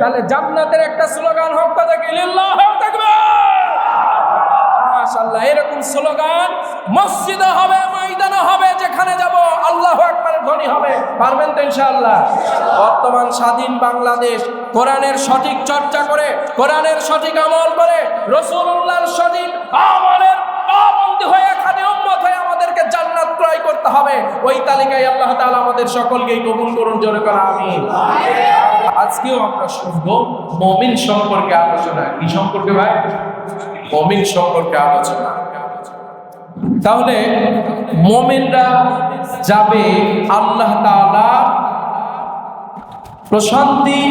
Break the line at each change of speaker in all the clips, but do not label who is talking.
তাহলে জান্নাতের একটা স্লোগান হোক, কথা কি? মাশাআল্লাহ, এরকম স্লোগান মসজিদে হবে, ময়দানে হবে, যেখানে যাব আল্লাহু আকবার ধ্বনি হবে। পারবেন তো ইনশাআল্লাহ? বর্তমান স্বাধীন বাংলাদেশ, কোরআনের সঠিক চর্চা করে, কোরআনের সঠিক আমল করে, রাসূলুল্লাহর সঠিক আমলের পাবন্দি হয়ে এখানে উম্মত হয়ে আমাদেরকে জান্নাত ক্রয় করতে হবে। ওই তালিকায় আল্লাহ তাআলা আমাদের সকলকেই কবুল করুন, জোরে করে আমিন। আজকেও আমরা শুনব মমিন সম্পর্কে আলোচনা। কি সম্পর্কে ভাই? মমিন সম্পর্কে আলোচনা। তাহলে মমিনরা যাবে আল্লাহ প্রশান্তি,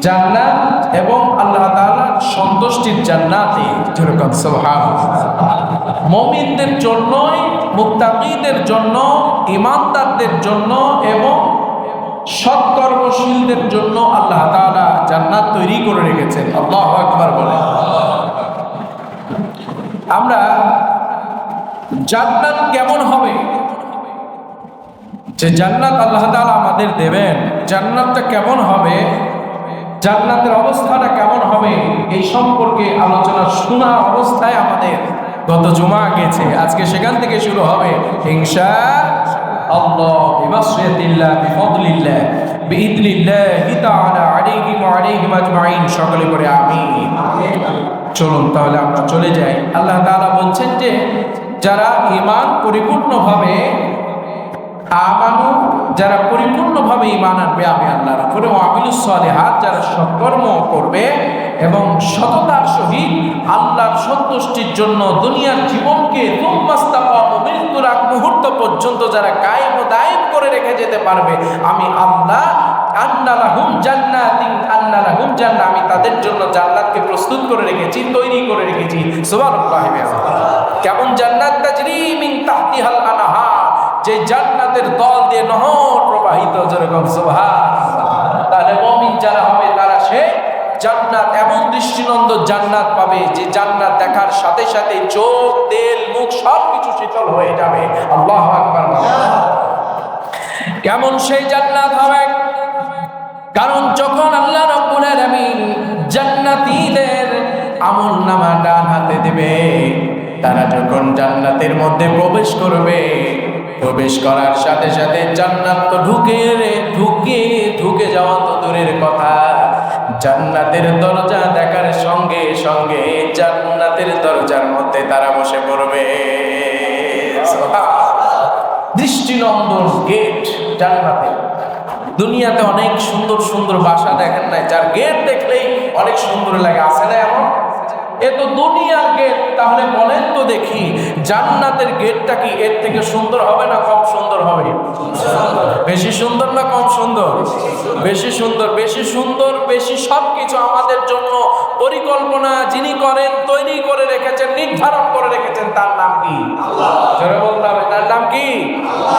জান্নাত এবং আল্লাহ তাআলা সন্তুষ্টির জান্নাতে। যেরকম সুবহানাল্লাহ। মমিনদের জন্যই মুক্তাকিদের জন্য ইমানদারদের জন্য এবং সৎকর্মশীলদের জন্য আল্লাহ তাআলা জান্নাত তৈরি করে রেখেছেন। আল্লাহ আকবার বলে। আমরা জান্নাত কেমন হবে? যে জান্নাত আল্লাহ তাআলা আমাদের দেবেন, জান্নাতটা কেমন হবে? জান্নাতের অবস্থাটা কেমন হবে? এই সম্পর্কে আলোচনা শোনা অবস্থায় আমাদের গত জমা গেছে। আজকে সেখান থেকে শুরু হবে। ইনশা আল্লাহ বিমাসরিয়াতিল্লাহ বিফদলিল্লাহ বিইذنিল্লাহ তাআলা আলাইহি ওয়া আলাইহিম আজমাইন। সকলে করে আমিন। চলুন তাহলে আমরা চলে যাই। আল্লাহ তাআলা বলছেন যে, যারা ঈমান পরিপূর্ণভাবে আমানু, যারা পরিপূর্ণভাবে ইমান আনবে, আমি আল্লাহর উপরে আমিলুস সালেহাত, যারা সৎকর্ম করবে এবং সততার সহিত আল্লাহর সন্তুষ্টির জন্য দুনিয়ার জীবনকে তুম্মাস্তাপা ও মৃত্যুর আগ মুহূর্ত পর্যন্ত যারা কায়েম ও দায়েম করে রেখে যেতে পারবে, আমি আল্লাহ আন্নালাহুম আমি তাদের জন্য জান্নাতকে প্রস্তুত করে রেখেছি, তৈরি করে রেখেছি। কেমন জান্নাত তাজরি তাহতিহাল আনহার, যে জান্নাতের দল দিয়ে নহর প্রবাহিত, যেরকম তাহলে মুমিন যারা হবে তারা সে জান্নাত এমন দৃষ্টিনন্দ জান্নাত পাবে, যে জান্নাত দেখার সাথে সাথে চোখ, তেল, মুখ সব কিছু শীতল হয়ে যাবে। আল্লাহ আকবার। কেমন সেই জান্নাত হবে? কারণ যখন আল্লাহ রব্বুল আলামিন জান্নাতীদের আমল নামা ডান হাতে দেবে, তারা যখন জান্নাতের মধ্যে প্রবেশ করবে, প্রবেশ করার সাথে সাথে জান্নাত তো ঢুকে ঢুকে ঢুকে যাওয়া তো দূরের কথা। জান্নাতের দরজা দেখার সঙ্গে সঙ্গে জান্নাতের দরজার মধ্যে তারা বসে পড়বে। দৃষ্টিনন্দন গেট জান্নাতে। দুনিয়াতে অনেক সুন্দর সুন্দর বাসা দেখেন নাই। যার গেট দেখলেই অনেক সুন্দর লাগে। আছে না এমন? এ তো দুনিয়ার গেট তাহলে বলেন তো দেখি, জান্নাতের গেটটা কি এর থেকে সুন্দর হবে না কম সুন্দর হবে? বেশি সুন্দর না কম সুন্দর? বেশি সুন্দর বেশি সুন্দর, বেশি সব কিছু আমাদের জন্য পরিকল্পনা যিনি করেন, তৈরি করে রেখেছেন, নির্ধারণ করে রেখেছেন, তার নাম কি? বলতে হবে তার নাম কি?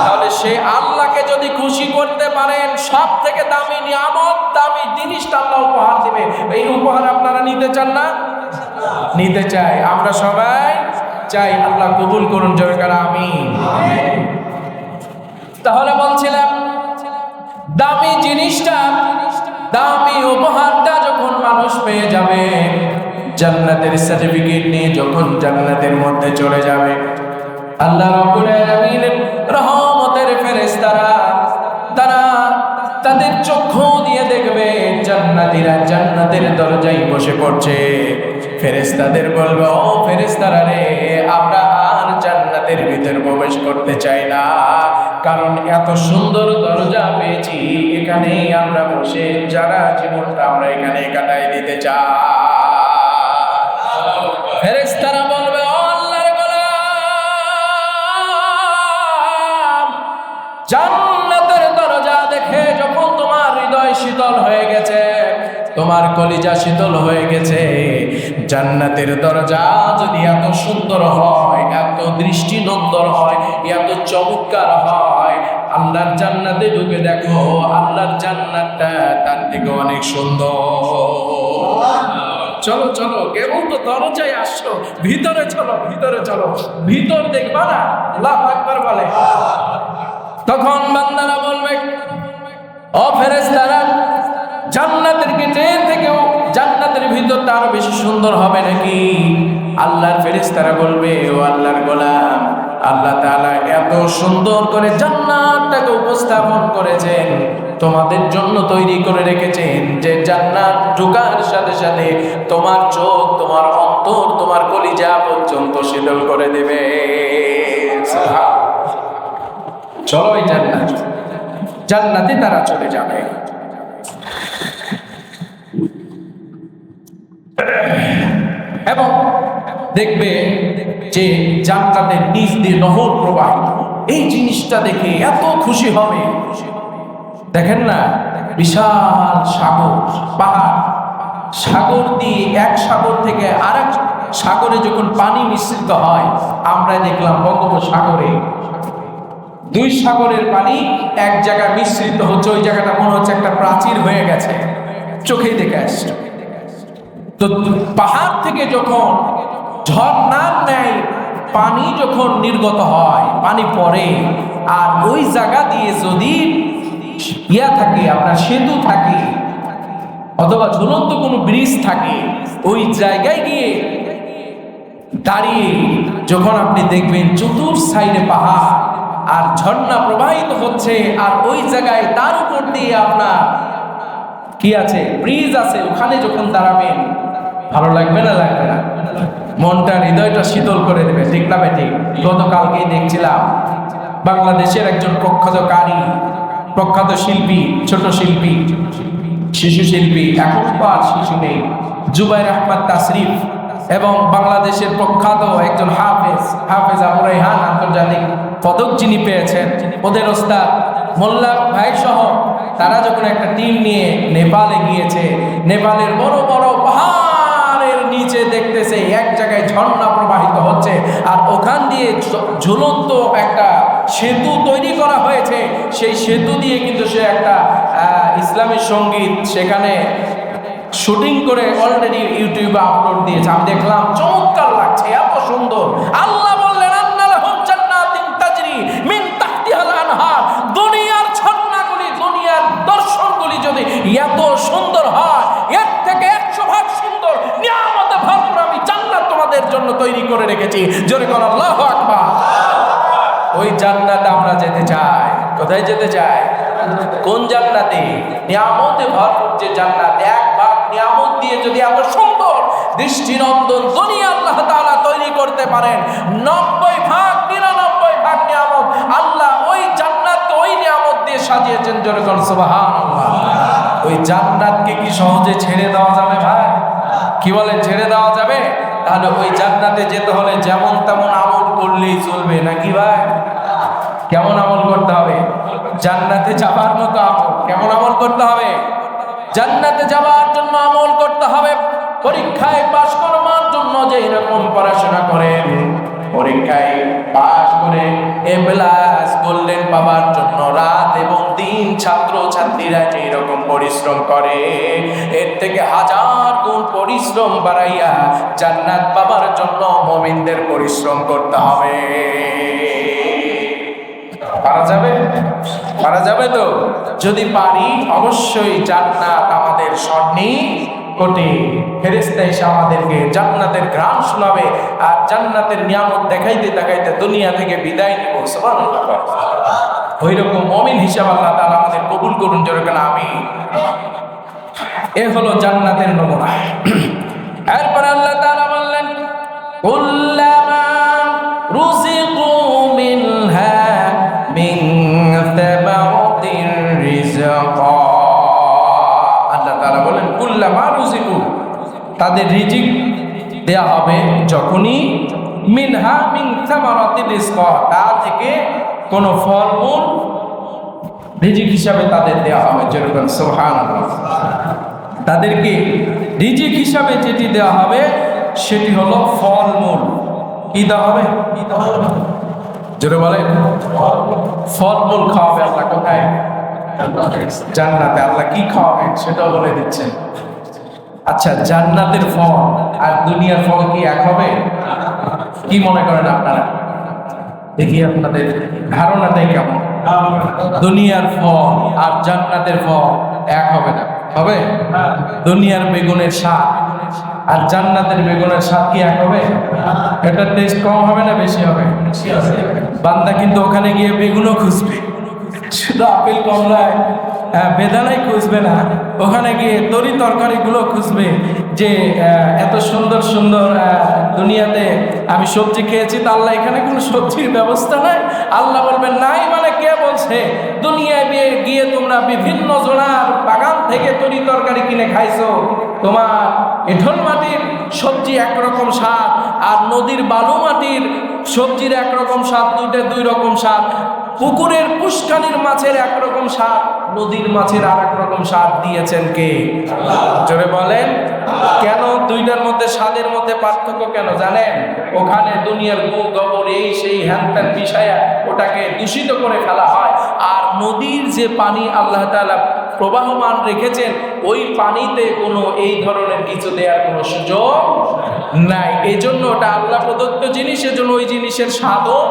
তাহলে সে আল্লাহকে যদি খুশি করতে পারেন সব থেকে দামি নিয়ামত, দামি জিনিসটা আল্লাহ উপহার দিবে। এই উপহার আপনারা নিতে চান না? নিতে চাই। আমরা সবাই চাই আল্লাহ কবুল করুন জয়কার আমি তাহলে বলছিলাম, দামি জিনিসটা, দামি উপহারটা যখন মানুষ পেয়ে যাবে, জান্নাতের সার্টিফিকেট নিয়ে যখন জান্নাতের মধ্যে চলে যাবে, আল্লাহ রাব্বুল আলামিনের রহমতের ফেরেশতারা, তারা তাদের চক্ষু দিয়ে দেখবে জান্নাতীরা জান্নাতের দরজায় বসে পড়ছে। ফেরেশতাদের বলবে, ও ফেরেশতারা রে, আমরা আর জান্নাতের ভিতর প্রবেশ করতে চাই না। কারণ এত সুন্দর দরজা পেয়েছি, এখানেই আমরা বসে যারা জীবনটা আমরা এখানে কাটাই দিতে চাই। ফেরেশতারা বলবে, ও আল্লাহর গোলাম, জান্নাতের দরজা দেখে যখন তোমার হৃদয় শীতল হয়ে গেছে তোমার কলিজা শীতল হয়ে গেছে। জান্নাতের দরজা যদি এত সুন্দর হয়, এত দৃষ্টিনন্দন হয়, এত চমৎকার হয়, আল্লাহর জান্নাতে ঢুকে দেখো, আল্লাহর জান্নাতটা তার থেকে অনেক সুন্দর। চলো চলো কেবল তো দরজায় আসছো ভিতরে চলো ভিতরে চলো। ভিতর দেখবা না? আল্লাহ একবার বলে। তখন বান্দারা বলবে, ও ফেরেশতারা জান্নাতের গেটের থেকেও জান্নাতের ভিতরটা আরও বেশি সুন্দর হবে নাকি? আল্লাহর ফেরেশতারা বলবে, ও আল্লাহর গোলাম, আল্লাহ তাআলা এত সুন্দর করে জান্নাতটাকে উপস্থাপন করেছেন, তোমাদের জন্য তৈরি করে রেখেছেন যে জান্নাত ঢুকার সাথে সাথে তোমার চোখ, তোমার অন্তর, তোমার কলিজা পর্যন্ত শীতল করে দেবে। চলো জান্নাত, জান্নাতে তারা চলে যাবে। এবং দেখবে যে জান্নাতের নিচ দিয়ে নহর প্রবাহিত। এই জিনিসটা দেখে এত খুশি হবে। দেখেন না? বিশাল সাগর। পাহাড়। সাগর দিয়ে এক সাগর থেকে আরেক সাগরে যখন পানি মিশ্রিত হয়, আমরা দেখলাম বঙ্গোপসাগরে দুই সাগরের পানি এক জায়গায় মিশ্রিত হচ্ছে, ওই জায়গাটা মনে হচ্ছে একটা প্রাচীর হয়ে গেছে। চোখেই দেখে আসছে। তো পাহাড় থেকে যখন ঝর্ণার ন্যায় পানি যখন নির্গত হয়, পানি পড়ে, আর ওই জায়গা দিয়ে যদি ইয়া থাকে, আপনার সেতু থাকে, অথবা ঝুলন্ত কোনো ব্রিজ থাকে, ওই জায়গায় গিয়ে দাঁড়িয়ে যখন আপনি দেখবেন চতুর সাইডে পাহাড়, আর ঝর্ণা প্রবাহিত হচ্ছে, আর ওই জায়গায় তার উপর দিয়ে আপনার কি আছে? ব্রিজ আছে, ওখানে যখন দাঁড়াবেন ভালো লাগবে না লাগবে না? মনটা, হৃদয়টা শীতল করে দেবে, ঠিক না ঠিক গতকালকেই দেখছিলাম, বাংলাদেশের একজন প্রখ্যাত কারি প্রখ্যাত শিল্পী, ছোট শিল্পী, শিশু শিল্পী এখন তো আর শিশু নেই, জুবাইর আহমদ তাসরিফ এবং বাংলাদেশের প্রখ্যাত একজন হাফেজ হাফেজ আবু রাইহান আন্তর্জাতিক পদক যিনি পেয়েছেন, ওদের ওস্তাদ মোল্লা ভাই সহ তারা যখন একটা টিম নিয়ে নেপালে গিয়েছে, নেপালের বড় বড় পাহাড়ের নিচে দেখতেছে, এক জায়গায় ঝর্ণা প্রবাহিত হচ্ছে আর ওখান দিয়ে ঝুলন্ত একটা সেতু তৈরি করা হয়েছে। সেই সেতু দিয়ে কিন্তু সে একটা ইসলামী সংগীত সেখানে শুটিং করে অলরেডি ইউটিউবে আপলোড দিয়েছে। আমি দেখলাম, চমৎকার লাগছে, এত সুন্দর। আল্লাহ বললেন আন্না লাহুম জান্নাতিন তাজরি মিন তাহতিহাল আনহার দুনিয়ার ঝর্ণাগুলি দুনিয়ার দর্শনগুলি যদি এত সুন্দর হয় এর থেকে একশো ভাগ সুন্দর নিয়ামতে ভরপুর আমি জান্নাত তোমাদের জন্য তৈরি করে রেখেছি। জোরে কর আল্লাহ আকবার। ওই জান্নাতে আমরা যেতে চাই। কোথায় যেতে চাই? কোন জান্নাতে? নিয়ামতে ভরপুর যে জান্নাত এক ভাগ নিয়ামত দিয়ে যদি এত সুন্দর দৃষ্টিনন্দন দুনিয়া আল্লাহ তাআলা তৈরি করতে পারেন, নব্বই ভাগ, নিরানব্বই ভাগ নিয়ামত আল্লাহ ওই জান্নাত ওই নিয়ামত দিয়ে সাজিয়েছেন জোরে কর সুবহানাল্লাহ। ওই জান্নাতকে কি সহজে ছেড়ে দেওয়া যাবে ভাই? কি বলেন, ছেড়ে দেওয়া যাবে? তাহলে ওই জান্নাতে যেতে হলে যেমন তেমন আমল করলেই চলবে, নাকি ভাই? কেমন আমল করতে হবে? জান্নাতে যাবার মতো আমল। কেমন আমল করতে হবে? জান্নাতে যাওয়ার জন্য আমল করতে হবে। পরীক্ষায় পাশ করবার জন্য যে এরকম পড়াশোনা করেন। পরীক্ষায় পাশ করে এ প্লাস গোল্ডেন পাবার জন্য রাত এবং দিন ছাত্র ছাত্রীরা যে এরকম পরিশ্রম করে, এর থেকে হাজার গুণ পরিশ্রম বাড়াইয়া জান্নাত পাবার জন্য মমিনদের পরিশ্রম করতে হবে। পারা যাবে? পারা যাবে তো? যদি পারি, অবশ্যই জান্নাত আমাদের স্বর্ণী। কোটি ফেরেস্তা এসে আমাদেরকে জান্নাতের গ্রাম শোনাবে আর জান্নাতের নিয়ামত দেখাইতে দেখাইতে দুনিয়া থেকে বিদায় নিব। সবার ওই রকম মমিন হিসাব আল্লাহ তালা আমাদের কবুল করুন যেরকম আমি এ হলো জান্নাতের নমুনা। এরপর আল্লাহ তালা বললেন তাদের রিজিক দেয়া হবে যখনই মিনহা মিন থামারাতির রিজকা, তা থেকে কোনো ফলমূল রিজিক হিসাবে তাদের দেওয়া হবে। যেরকম সোহান তাদেরকে রিজিক হিসাবে যেটি দেওয়া হবে, সেটি হলো ফলমূল। কি দেওয়া হবে? জোরে বলে ফলমূল খাওয়াবে আল্লাহ কোথায়? জান্নাতে। আল্লাহ কি খাওয়াবেন সেটাও বলে দিচ্ছেন। আচ্ছা জান্নাতের ফল আর দুনিয়ার ফল কি এক হবে? কি মনে করেন আপনারা? দেখি আপনাদের ধারণাটাই কেমন? দুনিয়ার ফল আর জান্নাতের ফল এক হবে না। হবে? দুনিয়ার বেগুনের স্বাদ আর জান্নাতের বেগুনের স্বাদ কি এক হবে? এটা টেস্ট কম হবে না বেশি হবে? বান্দা কিন্তু ওখানে গিয়ে বেগুনও খুঁজবে। শুধু আপেল কমলায় বেদানাই খুঁজবে না। ওখানে গিয়ে তরি তরকারিগুলো খুঁজবে যে এত সুন্দর সুন্দর দুনিয়াতে আমি সবজি খেয়েছি তো আল্লাহ এখানে কোনো সবজির ব্যবস্থা নাই? আল্লাহ বলবেন, নাই মানে কে বলছে? দুনিয়ায় গিয়ে তোমরা বিভিন্ন জোড়ার বাগান থেকে তরি তরকারি কিনে খাইছো। তোমার এঠল মাটির সবজি একরকম স্বাদ আর নদীর বালু মাটির সবজির একরকম স্বাদ, দুইটা দুই রকম স্বাদ। পুকুরের পুষ্কানির মাছের একরকম স্বাদ, নদীর মাছের আর রকম স্বাদ দিয়েছেন কে? জোরে বলেন। কেন দুইটার মধ্যে স্বাদের মধ্যে পার্থক্য কেন জানেন? ওখানে দুনিয়ার গু, গোবর, এই সেই হ্যান বিষয়া ওটাকে দূষিত করে ফেলা হয়। আর নদীর যে পানি আল্লাহ তাআলা প্রবাহমান রেখেছেন, ওই পানিতে কোনো এই ধরনের কিছু দেওয়ার কোনো সুযোগ নাই। এই জন্য ওটা আল্লাহ প্রদত্ত জিনিস, এজন্য ওই জিনিসের স্বাদও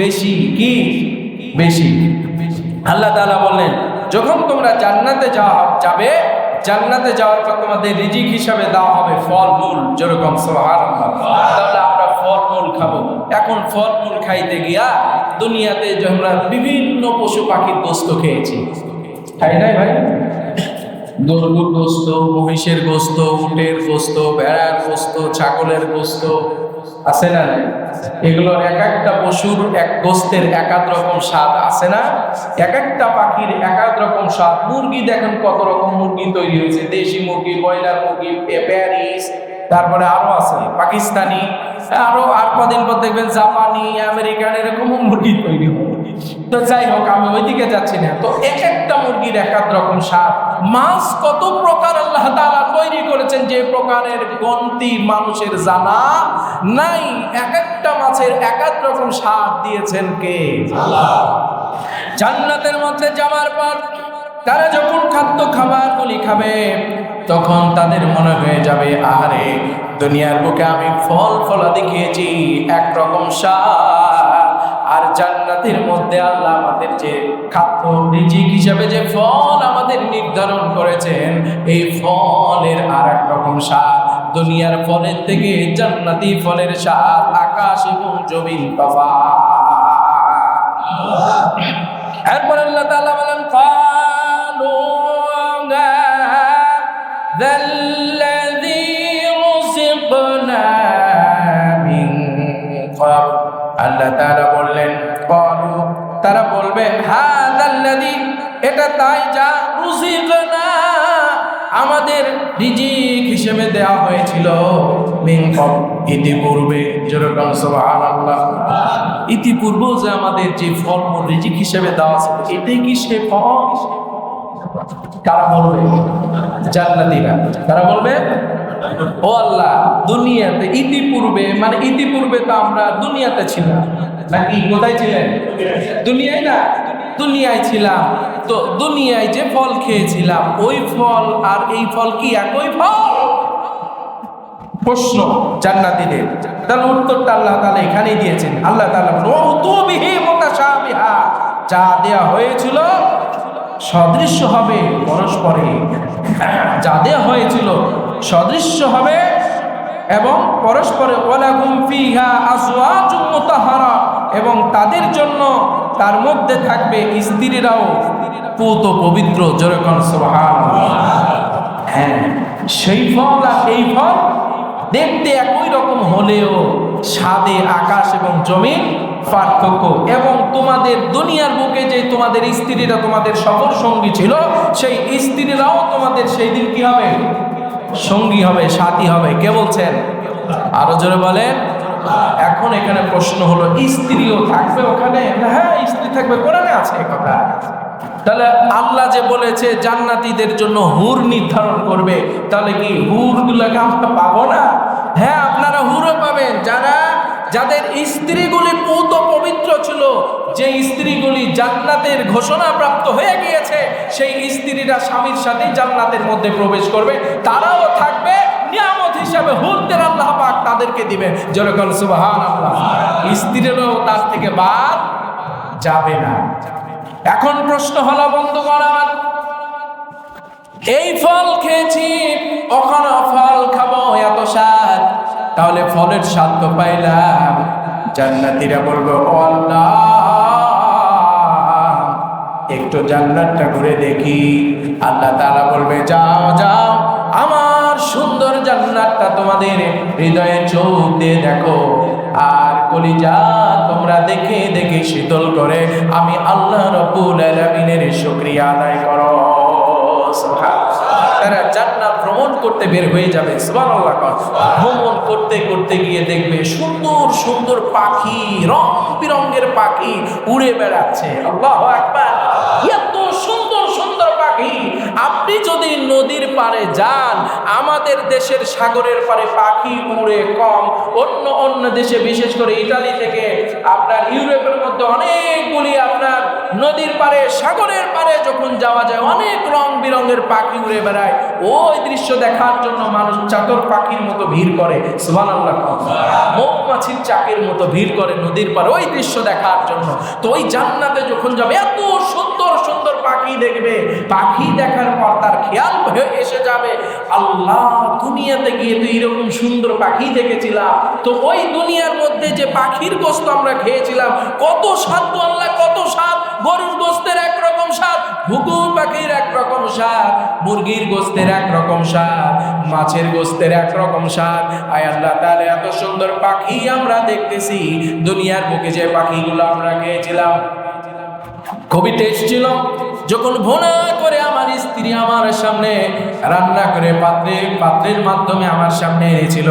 বেশি কি? বেশি। আল্লাহ তাআলা বললেন, যখন তোমরা জান্নাতে যাওয়া যাবে, জান্নাতে যাওয়ার পর তোমাদের রিজিক হিসাবে দেওয়া হবে ফল মূল যেরকম তাহলে আমরা ফল মূল খাব। এখন ফল মূল খাইতে গিয়া দুনিয়াতে আমরা বিভিন্ন পশু পাখির গোস্ত খেয়েছি। খাই নাই ভাই? গরুর গোস্ত, মহিষের গোস্ত, উটের গোস্ত ভেড়ার গোস্ত, ছাগলের গোস্ত, আছে না এগুলোর এক একটা পশুর এক গোস্তের এক এক রকম স্বাদ আছে না? এক একটা পাখির এক এক রকম স্বাদ। মুরগি দেখেন কত রকম মুরগি তৈরি হয়েছে। দেশি মুরগি, ব্রয়লার মুরগি প্যারিস, তারপরে আরও আছে, পাকিস্তানি, আরও আর কদিন পর দেখবেন জাপানি, আমেরিকান এরকম মুরগি তৈরি হবে তো যাই হোক আমি ওইদিকে যাচ্ছি না। তো এক একটা মুরগির এক এক রকম স্বাদ। মাছ কত প্রকার আল্লাহ তাআলা তৈরি করেছেন যে প্রকারের গন্তি মানুষের জানা নাই এক একটা মাছের এক এক রকম স্বাদ দিয়েছেন কে? জান্নাতের মধ্যে যাওয়ার পর তারা যখন খাদ্য খাবারগুলি খাবে তখন তাদের মনে হয়ে যাবে আহারে দুনিয়ার বুকে আমি ফল ফলাদি খেয়েছি একরকম স্বাদ। আর জান্নাতের মধ্যে আল্লাহ আমাদের যে খাদ্য রিজিক হিসাবে যে ফল আমাদের নির্ধারণ করেছেন এই ফলের আর এক রকম স্বাদ দুনিয়ার ফলের থেকে জান্নাতি ফলের স্বাদ আকাশ এবং জমিন তফাৎ এরপর আল্লাহ তাআলা বলেন قالوا هذا الذي رزقنا من قبل আল্লাহ তাআলা বললেন قالوا তারা বলবে হাদি এটা তাই যা না আমাদের রিজিক হিসেবে দেয়া হয়েছিল। ইতিপূর্বে, যেরকম ইতিপূর্ব যে আমাদের যে ফল রিজিক হিসেবে দেওয়া ছিল এটাই কি সে ফল? কারা বলবে? জান্নাতিরা। তারা বলবে ও আল্লাহ দুনিয়াতে ইতিপূর্বে মানে ইতিপূর্বে তো আমরা দুনিয়াতে ছিলাম। নাকি কোথায় ছিলেন? দুনিয়ায় না? দুনিয়ায় ছিলাম। তো দুনিয়ায় যে ফল খেয়েছিলাম ওই ফল আর এই ফল কি একই ফল? প্রশ্ন জান্নাতীদের। তাহলে উত্তরটা আল্লাহ তাআলা এখানেই দিয়েছেন। আল্লাহ তাআলা বলেন, "ওয়াউতু বিহি যা দেয়া হয়েছিল সদৃশ্য হবে পরস্পরে। যা দেয়া হয়েছিল সদৃশ্য হবে এবং পরস্পরে ওয়ালাকুম ফিহা আজওয়াজুম এবং তাদের জন্য তার মধ্যে থাকবে স্ত্রীরাও পুত পবিত্র যেরকম হ্যাঁ সেই ফল আর এই ফল দেখতে একই রকম হলেও স্বাদে আকাশ এবং জমিন পার্থক্য। এবং তোমাদের দুনিয়ার বুকে যে তোমাদের স্ত্রীরা তোমাদের সফর সঙ্গী ছিল, সেই স্ত্রীরাও তোমাদের সেই দিন কি হবে? সঙ্গী হবে, সাথী হবে। কে বলছেন? আরও জোরে বলেন। এখন এখানে প্রশ্ন হলো, স্ত্রীও থাকবে ওখানে? হ্যাঁ স্ত্রী থাকবে, কোরআনে আছে কথা। তাহলে আল্লাহ যে বলেছে, জান্নাতীদের জন্য হুর নির্ধারণ করবে, তাহলে কি হুর গুলাকে আমরা পাবো না? হ্যাঁ আপনারা হুরও যাদের স্ত্রীগুলি পুত পবিত্র ছিল যে স্ত্রীগুলি জান্নাতের ঘোষণা প্রাপ্ত হয়ে গিয়েছে, সেই স্ত্রীরা স্বামীর সাথে জান্নাতের মধ্যে প্রবেশ করবে। তারাও থাকবে নিয়ামত হিসাবে, হুরদের আল্লাহ পাক তাদেরকে দিবে। যেরকম সুবহান আল্লাহ স্ত্রীরাও তার থেকে বাদ যাবে না। এখন প্রশ্ন হলো, বন্ধুগণ আমার, এই ফল খেয়েছি, ওখানে ফল খাব, এত স্বাদ। তাহলে ফলের স্বাদ তো পাইলাম। জান্নাতীরা বলব একটু জান্নাতটা ঘুরে দেখি। আল্লাহ তাআলা বলবে, যাও যাও, আমার সুন্দর জান্নাতটা তোমাদের হৃদয়ে চোখ দিয়ে দেখো। আর কলিজা তোমরা দেখে দেখে শীতল করে, আমি আল্লাহ রব্বুল আলামিনের শুকরিয়া আদায় করো। তারা করতে বের হয়ে যাবে ভ্রমণ করতে করতে গিয়ে দেখবে সুন্দর সুন্দর পাখি, রং বিরঙ্গের পাখি উড়ে বেড়াচ্ছে। এত সুন্দর সুন্দর পাখি। আপনি যদি নদীর পাড়ে যান, আমাদের দেশের সাগরের পাড়ে পাখি উড়ে কম, অন্য অন্য দেশে, বিশেষ করে ইতালি থেকে, আপনার ইউরোপের মধ্যে অনেকগুলি আপনার নদীর পাড়ে, সাগরের পাড়ে যখন যাওয়া যায়, অনেক রং বিরঙের পাখি উড়ে বেড়ায়। ওই দৃশ্য দেখার জন্য মানুষ চাতর পাখির মতো ভিড় করে। সুবহানাল্লাহ। মৌমাছির চাকের মতো ভিড় করে নদীর পাড়ে। ওই দৃশ্য দেখার জন্য। তো ওই জান্নাতে যখন যাবে, এত সুন্দর সুন্দর পাখি দেখবে। পাখি দেখার পর তার খেয়াল হয়ে এসে যাবে। আল্লাহ, দুনিয়াতে গিয়ে তো এরকম সুন্দর পাখি দেখেছিলাম। তো ওই দুনিয়ার মধ্যে যে পাখির গোস্ত আমরা খেয়েছিলাম, কত স্বাদ আল্লাহ কত স্বাদ গরুর গোস্তের একরকম স্বাদ, ঘুঘু পাখির একরকম স্বাদ, মুরগির গোস্তের একরকম স্বাদ, মাছের গোস্তের একরকম স্বাদ। আয় আল্লাহ, তাহলে এত সুন্দর পাখি আমরা দেখতেছি, দুনিয়ার বুকে যে পাখিগুলো আমরা খেয়েছিলাম। খুবই টেস্ট ছিল যখন ভোনা করে আমার স্ত্রী আমার সামনে রান্না করে পাত্রে, পাত্রের মাধ্যমে আমার সামনে এনেছিল।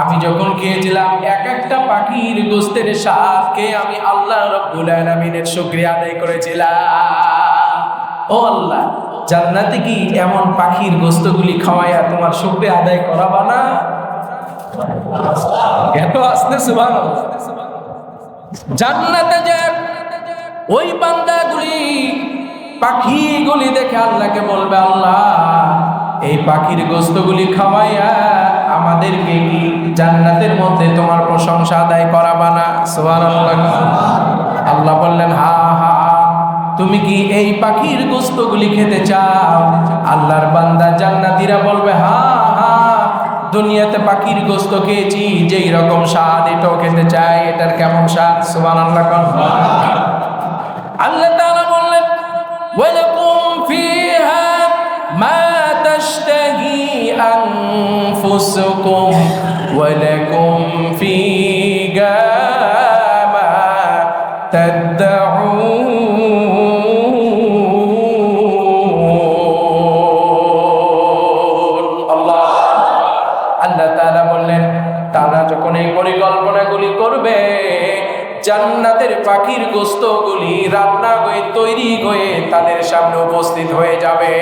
আমি যখন খেয়েছিলাম, এক একটা পাখির গোস্তের স্বাদ খেয়ে আমি আল্লাহ রব্বুল আলামিনের শুকরিয়া আদায় করেছিলাম। ও আল্লাহ, জান্নাতে কি এমন পাখির গোস্তগুলি খাওয়াইয়া তোমার শুকরিয়া আদায় করাবা না? এত আসতে সুবাহ জান্নাতে যে ওই বান্দাগুলি পাখিগুলি দেখে আল্লাহকে বলবে, আল্লাহ, এই পাখির গোস্তগুলি খাওয়াইয়া আমাদেরকে কি জান্নাতের মধ্যে তোমার প্রশংসা আদায় করাবা না? সুবহানাল্লাহ। আল্লাহ বললেন, হা হা তুমি কি এই পাখির গোস্তগুলি খেতে চাও? আল্লাহর বান্দা জান্নাতীরা বলবে, হা হা, দুনিয়াতে পাখির গোস্ত খেয়েছি, যেই রকম স্বাদ এটাও খেতে চাই, এটার কেমন স্বাদ? সুবহানাল্লাহ। আল্লাহ তাআলা বললেন ওয়ালাকুম ফিহা মা তাশতাহি আনফুসুকুম ওয়ালাকুম ফিহা হয়ে তাদের সামনে উপস্থিত হয়ে যাবে।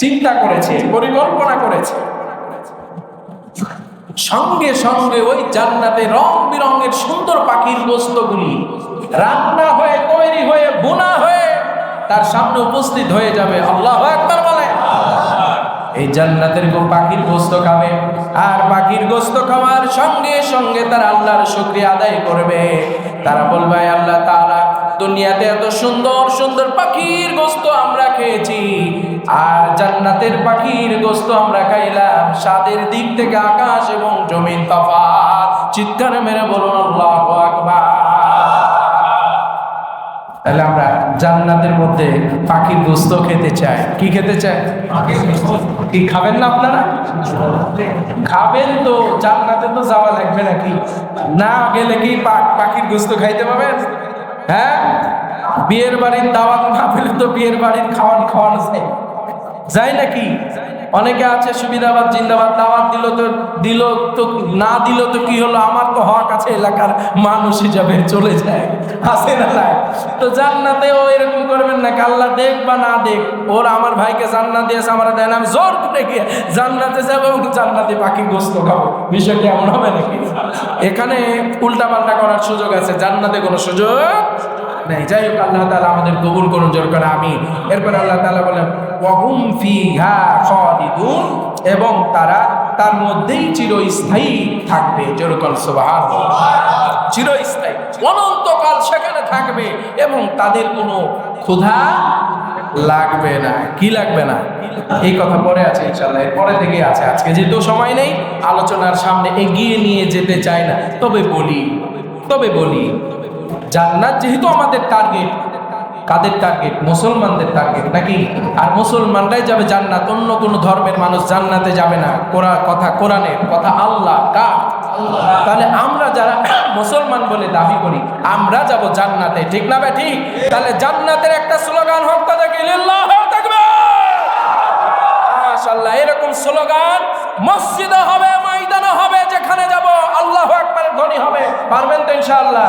চিন্তা করেছে, পরিকল্পনা করেছে। সঙ্গে সঙ্গে ওই জান্নাতে রং বিরঙের সুন্দর পাখির গোস্তগুলি রান্না হয়ে, তৈরি হয়ে বোনা হয়ে তার সামনে উপস্থিত হয়ে যাবে। আল্লাহ একবার এই জান্নাতের গো পাখির গোস্ত খাবে, আর পাখির গোস্ত খাওয়ার সঙ্গে সঙ্গে তারা আল্লাহর শুকরিয়া আদায় করবে। তারা বলবে আল্লাহ তাআলা, দুনিয়াতে এত সুন্দর সুন্দর পাখির গোস্ত আমরা খেয়েছি, আর জান্নাতের পাখির গোস্ত আমরা খাইলাম। স্বাদের দিক থেকে আকাশ এবং জমিন তফাৎ। চিৎকার মেরে বলুন, আল্লাহু আকবার। তাহলে আমরা জান্নাতের মধ্যে পাখির গোস্ত খেতে চায়। কি খেতে চায়? কি খাবেন না আপনারা? খাবেন তো জান্নাতে তো যাওয়া লাগবে নাকি? না গেলে কি পাখির গোস্ত খাইতে পাবেন? হ্যাঁ? বিয়ের বাড়ির দাওয়াত না পেলে তো বিয়ের বাড়ির খাওয়ান খাওয়ানো যায়। যায় নাকি? অনেকে আছে, সুবিধাবাদ, জিন্দাবাদ, দাওয়াত দিল তো দিল তো, না দিল তো কি হলো? আমার তো হক আছে, এলাকার মানুষ হিসাবে চলে যায়। আসে না তো ও এরকম করবেন না, কাল্লা দেখ বা না দেখ, ওর আমার ভাইকে জান্নাত দিয়েছে, আমার দেন আমি জোর করে গিয়ে জান্নাতে যাব এবং জান্নাতে পাখি গোস্ত খাব। বিষয়টি এমন হবে নাকি? এখানে উল্টা পাল্টা করার সুযোগ আছে, জান্নাতে কোনো সুযোগ নেই। যাই হোক, আল্লাহ তালা আমাদের কবুল করুন, জোর করে আমি এরপর আল্লাহ তালা বলেন, ওয়াহুম ফিহা খালিদুন, এবং তারা তার মধ্যেই চিরস্থায়ী থাকবে যেরকম সুবহানাল্লাহ। চিরস্থায়ী, অনন্তকাল সেখানে থাকবে, এবং তাদের কোনো ক্ষুধা লাগবে না। কি লাগবে না? এই কথা পরে আছে ইনশাল্লাহ পরে থেকে আছে। আজকে যেহেতু সময় নেই, আলোচনার সামনে এগিয়ে নিয়ে যেতে চাই না। তবে বলি তবে বলি জান্নাত যেহেতু আমাদের টার্গেট কাদের টার্গেট মুসলমানদের টার্গেট নাকি? আর মুসলমানরাই যাবে জান্নাত, অন্য কোনো ধর্মের মানুষ জান্নাতে যাবে না। কোরআন কথা কোরআনের, কথা আল্লাহ কা তাহলে আমরা যারা মুসলমান বলে দাবি করি, আমরা যাব জান্নাতে, ঠিক না বে ঠিক তাহলে জান্নাতের একটা স্লোগান হোক লিল্লাহু তাকবীর মাশাআল্লাহ, এরকম স্লোগান মসজিদে হবে ময়দানে হবে, যেখানে যাব আল্লাহু ধ্বনি হবে, পারবেন তো ইনশাআল্লাহ।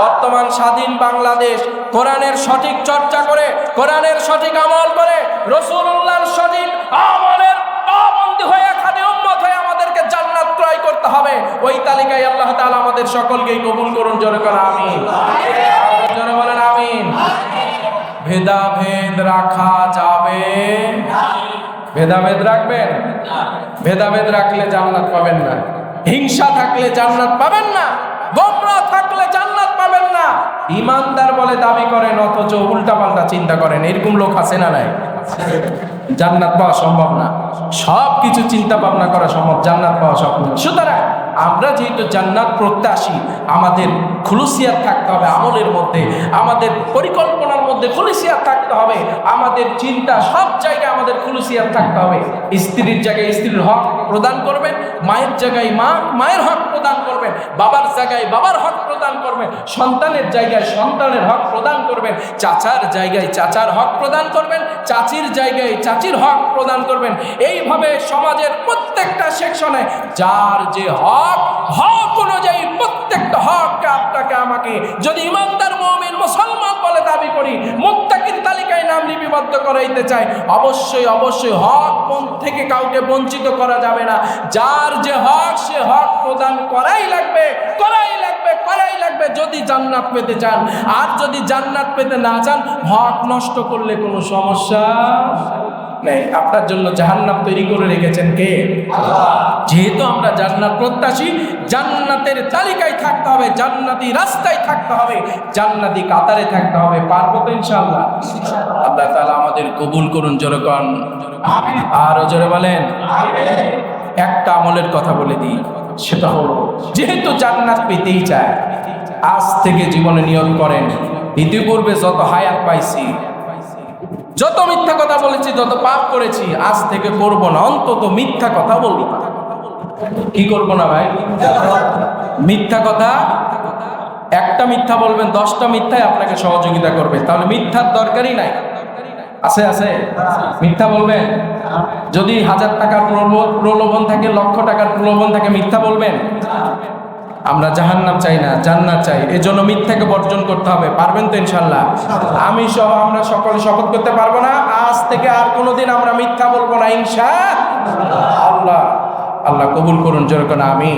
বর্তমান স্বাধীন বাংলাদেশ, কোরআনের সঠিক চর্চা করে, কোরআনের সঠিক আমল করে রসুল্লাহর সঠিক আমলের পাবন্দি হয়ে খাদি উম্মত হয়ে আমাদেরকে জান্নাত ক্রয় করতে হবে। ওই তালিকায় আল্লাহ তাআলা আমাদের সকলকেই কবুল করুন, জোরে করে আমিন। জোরে বলেন আমিন। ভেদাভেদ রাখা যাবে। ভেদাভেদ রাখবেন? ভেদাভেদ রাখলে জান্নাত পাবেন না। হিংসা থাকলে জান্নাত পাবেন না, গোমরা থাকলে জান্নাত পাবেন না। ইমানদার বলে দাবি করেন, অথচ উল্টা পাল্টা চিন্তা করেন, এরকম লোক আছে না নাই? জান্নাত পাওয়া সম্ভব না। সব কিছু চিন্তা ভাবনা করা সম্ভব, জান্নাত পাওয়া সম্ভব। সুতরাং আমরা যেহেতু জান্নাত প্রত্যাশী, আমাদের খুলুসিয়াত থাকতে হবে আমলের মধ্যে, আমাদের পরিকল্পনার মধ্যে খুলুসিয়াত থাকতে হবে, আমাদের চিন্তা সব জায়গায় আমাদের খুলুসিয়াত থাকতে হবে। স্ত্রীর জায়গায় স্ত্রীর হক প্রদান করবেন, মায়ের জায়গায় মা, মায়ের হক প্রদান করবেন, বাবার জায়গায় বাবার হক প্রদান করবেন, সন্তানের জায়গায় সন্তানের হক প্রদান করবেন, চাচার জায়গায় চাচার হক প্রদান করবেন, চাচির জায়গায় চাচির হক প্রদান করবেন। এইভাবে সমাজের প্রত্যেকটা সেকশনে যার যে হক হক অনুযায়ী প্রত্যেকটা হককে আপনাকে, আমাকে যদি ইমানদার মমিন মুসলমান বলে দাবি করি মুত্তাকির তালিকায় নাম লিপিবদ্ধ করাইতে চাই অবশ্যই অবশ্যই হক থেকে কাউকে বঞ্চিত করা যাবে না। যার যে হক, সে হক প্রদান করাই লাগবে করাই লাগবে করাই লাগবে যদি জান্নাত পেতে চান। আর যদি জান্নাত পেতে না চান, হক নষ্ট করলে কোনো সমস্যা নেই আপনার জন্য জাহান্নাম তৈরি করে রেখেছেন কে? যেহেতু আমরা জান্নাত প্রত্যাশী, জান্নাতের তালিকায় থাকতে হবে, জান্নাতি রাস্তায় থাকতে হবে, জান্নাতি কাতারে থাকতে হবে। পারব তো ইনশাআল্লাহ? আল্লাহ তাআলা আমাদের কবুল করুন জোরকন আরও জোরে বলেন। একটা আমলের কথা বলে দিই, সেটা হলো, যেহেতু জান্নাত পেতেই চায়, আজ থেকে জীবনে নিয়ত করেন ইতিপূর্বে যত হায়াত পাইছি যত মিথ্যা কথা বলেছি, যত পাপ করেছি, আজ থেকে করব না, অন্তত মিথ্যা কথা বলব। কি করব না ভাই? মিথ্যা কথা, একটা মিথ্যা বলবেন, দশটা মিথ্যায় আপনাকে সহযোগিতা করবে। তাহলে মিথ্যার দরকারই নাই। আছে আছে? মিথ্যা বলবেন? যদি হাজার টাকার প্রলোভ- প্রলোভন থাকে, লক্ষ টাকার প্রলোভন থাকে, মিথ্যা বলবেন? আমরা জাহান্নাম চাই না জান্নাত চাই। এজন্য মিথ্যাকে বর্জন করতে হবে পারবেন তো ইনশাল্লাহ? আমি সহ আমরা সকলে শপথ করতে পারব না আজ থেকে আর কোনোদিন আমরা মিথ্যা বলব না ইনশা আল্লাহ। আল্লাহ কবুল করুন যেরকম আমি